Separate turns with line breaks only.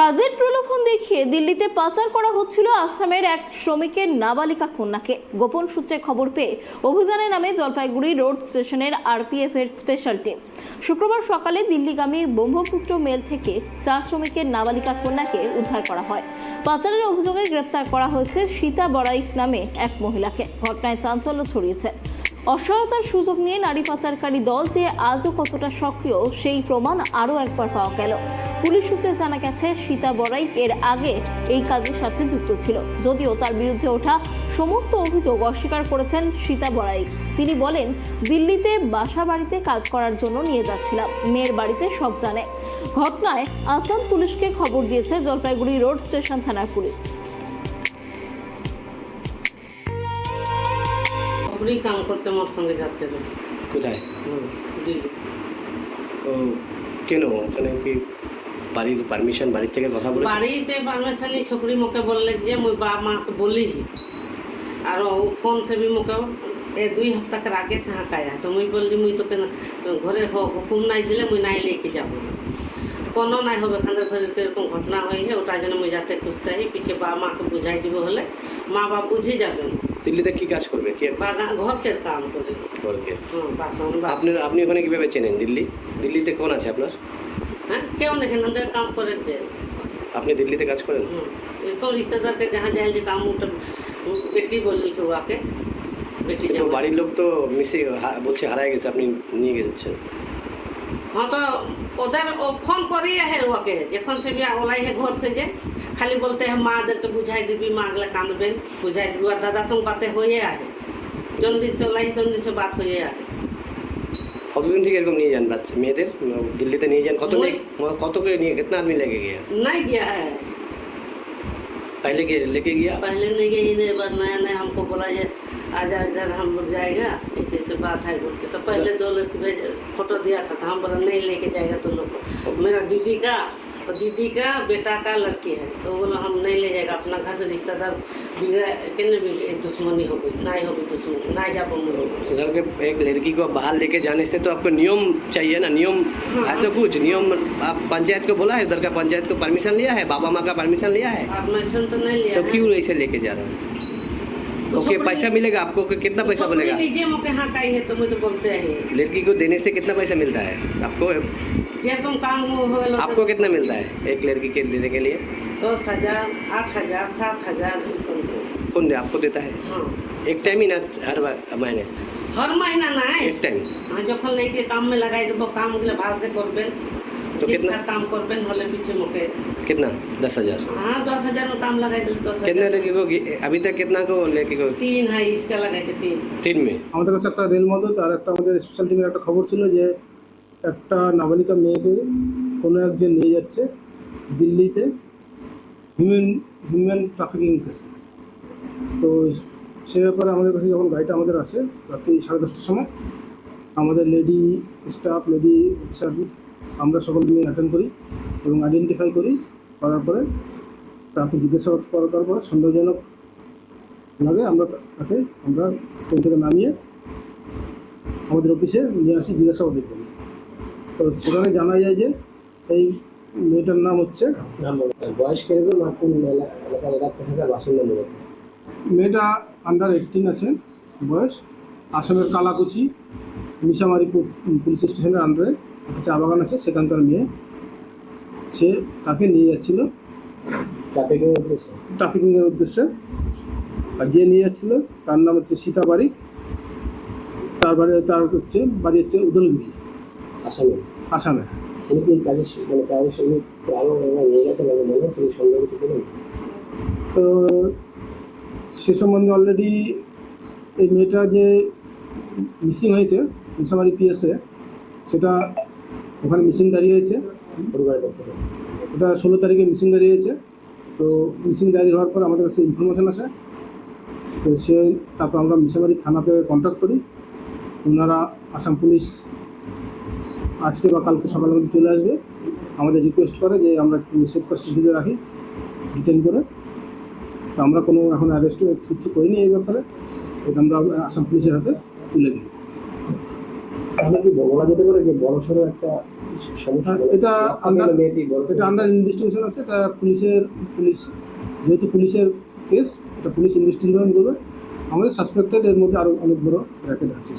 কাজের প্রলোভন দেখিয়ে দিল্লিতে পাচার করা হচ্ছিল আসামের এক শ্রমিকের নাবালিকা কন্যাকে। গোপন সূত্রে খবর পেয়ে অভিযানের নামে জলপাইগুড়ি রোড স্টেশনের আরপিএফ এর স্পেশাল টিম শুক্রবার সকালে দিল্লিগামী ব্রহ্মপুত্র মেল থেকে চার শ্রমিকের নাবালিকা কন্যাকে উদ্ধার করা হয়। পাচারের অভিযোগে গ্রেপ্তার করা হয়েছে সীতা বড়াই নামে এক মহিলাকে। ঘটনায় চাঞ্চল্য ছড়িয়েছে। অসহায়তার সুযোগ নিয়ে নারী পাচারকারী দল যে আজও কতটা সক্রিয়, সেই প্রমাণ আরও একবার পাওয়া গেল। পুলিশ সূত্রে জানা গেছে সীতা বড়াই এর আগে এই কাজের সাথে যুক্ত ছিল। যদিও তার বিরুদ্ধে ওঠা সমস্ত অভিযোগ অস্বীকার করেছেন সীতা বড়াই। তিনি বলেন দিল্লিতে বাসা বাড়িতে কাজ করার জন্য নিয়ে যাচ্ছিলাম। মেয়ের বাড়িতে সব জানে। ঘটনায় আসাম পুলিশকে খবর দিয়েছে জলপাইগুড়ি রোড স্টেশন থানার পুলিশ।
সবরই কাম করতে মোর সঙ্গে যাতে
কোথায়?
দিল্লি।
ও কেন? ওখানে কি বাড়ির পারমিশন বাড়ির থেকে কথা বলে
বাড়ি সে পারমিশনই ছোকরি মোকে বললে যে মুই বা মাকে বলি আর ফোন সে বি মোকে এ দুই হপ্তাহ আগে সে হাঁকায়া তো মুই বললি মুই তোকে ঘরে হুকুম নাই দিলে মুই নাই লেকে যাব। কোনো নাই হবে এখানে ঘরে এরকম ঘটনা হয়ে ওটার জন্য মুই যাতে খুঁজতে হই পিছে বা মাকে বুঝাই দিব হলে মা বাপ বুঝে যাবেন।
দিল্লিতে কি কাজ করবে? কি?
বাগান ঘরকের কাম করে। ঘরকে। বাসন
আপনি আপনি ওখানে কীভাবে চেনেন দিল্লি? দিল্লিতে কোন আছে আপনার?
হ্যাঁ কেউ না এখানে কাম করে যে
আপনি দিল্লিতে কাজ করেন
हम्म, इसको रिश्तेदार के जहाँ जाए जो काम उठा बेटी बोल के हुआ के बेटी
তো
जब
বাড়ির লোক তো মিসে হা- বলছে হারায় গেছে আপনি নিয়ে গেছেন
हाँ तो उधर वो फोन करिए है हुआ के जखन से भी ओलाई है घर से जे खाली बोलते हैं माँ दर के बुझाई दीबी माँ अगला कान बेन बुझाई दीबी और दादा संग बातें हो आए जल्दी से
কতদিন থেকে এরকম নিয়ে যান বাচ্চা মেয়েদের দিল্লিতে নিয়ে যান কত
ওই-
মেয়ে কত के নিয়ে कितना आदमी लेके गया
नहीं गया है
पहले के लेके गया
पहले नहीं गई नहीं बार नया नया हमको बोला ये आजा इधर हम लोग जाएगा ऐसे ऐसे बात है बोल के तो पहले दो लड़के भेज फोटो दिया था तो हम बोला नहीं लेके जाएगा तुम लोग को मेरा दीदी का और दीदी का बेटा का लड़की है तो बोला हम नहीं ले जाएगा अपना घर से रिश्तेदार बिगड़ा के नहीं बिगड़े दुश्मनी हो गई नहीं होगी दुश्मनी ना जा
उधर के एक लड़की को बाहर लेके जाने से तो आपको नियम चाहिए ना नियम है। तो कुछ नियम आप पंचायत को बोला है उधर का पंचायत को परमिशन लिया है बाबा माँ का परमिशन लिया है?
परमिशन तो नहीं लिया
तो क्यों ऐसे लेके जा रहे हैं? ओके पैसा मिलेगा आपको कितना तो
पैसा
मिलेगा?
तो तो
लड़की को देने से कितना पैसा मिलता है? आपको?
तुम काम हो
आपको कितना मिलता है एक लड़की के देने के लिए?
दस हज़ार आठ हज़ार सात हज़ार
कौन दे आपको देता है?
हाँ।
एक टाइम ही ना हर महीने?
हर महीना ना है
एक टाइम
हाँ जब लेके काम में लगाए तो काम भाग से कर।
তো কিতনা?
ঠিকঠাক কাম করবেন হলে পিছে মুখে
कितना दस हजार
हाँ दस हजार में काम लगाई दिल दस
कितने
हजार
लड़की को अभी तक कितना को लड़की को
तीन है इसका लगाई थे तीन
तीन में
আমাদের কাছে একটা রেল মদত আর একটা আমাদের স্পেশাল টিমের একটা খবর ছিল যে একটা নাবালিকা মেয়েকে কোনো একজন নিয়ে যাচ্ছে দিল্লিতে হিউম্যান হিউম্যান ট্রাফিকিং কেসে তো সে ব্যাপারে আমাদের কাছে যখন গাড়িটা আমাদের আছে রাত্রি সাড়ে দশটার সময় আমাদের লেডি স্টাফ লেডি সার্ভিস আমরা সকল মিলে অ্যাটেন্ড করি এবং আইডেন্টিফাই করি করার পরে তাকে জিজ্ঞাসাবাদ করার পরে সন্দেহজনক লাগে আমরা তাকে আমরা ট্রেন থেকে নামিয়ে আমাদের অফিসে নিয়ে আসি জিজ্ঞাসাবাদের জন্য তো সেখানে জানা যায় যে এই মেয়েটার নাম হচ্ছে
বয়স কীরকম আর কোন এলাকা এলাকার বাসিন্দা
মেয়েটা আন্ডার এইটিন আছে বয়স। আসামের কালাকুচি মিশামারি পুলিশ স্টেশনের আন্ডারে চা বাগান আছে সেখানকার মেয়ে সে তাকে নিয়ে যাচ্ছিল।
ট্রাফিকিং উদ্দেশ্যে?
ট্রাফিকিংয়ের উদ্দেশ্যে। আর যে নিয়ে যাচ্ছিল তার নাম হচ্ছে সীতাবাড়ি তার বাড়ি তার হচ্ছে বাড়ি হচ্ছে উদলগিরি।
আসামে?
আসামে।
উনি কি এই কাজের মানে কাজের সঙ্গে আরও নিয়ে গেছেন আমি মনে হচ্ছে যে সন্দেহ কিছু করুন?
তো সে সম্বন্ধে অলরেডি এই মেয়েটা যে মিসিং হয়েছে মিসামারি পিএসে সেটা ওখানে মিসিং দাঁড়িয়েছে
পরিবারের পক্ষ থেকে।
ওটা ষোলো তারিখে মিসিং দাঁড়িয়েছে তো মিসিং দাঁড়িয়ে হওয়ার পর আমাদের কাছে ইনফরমেশান আসে। তো সে তারপর আমরা মিসামারি থানাতে কন্ট্যাক্ট করি। ওনারা আসাম পুলিশ আজকে বা কালকে সকালের মধ্যে চলে আসবে। আমাদের রিকোয়েস্ট করে যে আমরা একটু সেফ কাস্টডিতে রাখি ডিটেন করে। তো আমরা কোনো এখন অ্যারেস্ট কিছু করিনি এই ব্যাপারে। এটা আমরা আসাম পুলিশের হাতে তুলে দিই।
তাহলে কি বলা যেতে পারে যে বড়সড় একটা সমস্যা
হ্যাঁ, এটা
আন্ডার
এটা আন্ডার ইনভেস্টিগেশন আছে এটা পুলিশের পুলিশ যেহেতু পুলিশের কেস এটা পুলিশ ইনভেস্টিগেশন করবে। আমাদের সাসপেক্টেড এর মধ্যে আরও অনেক বড় র্যাকেট আছে।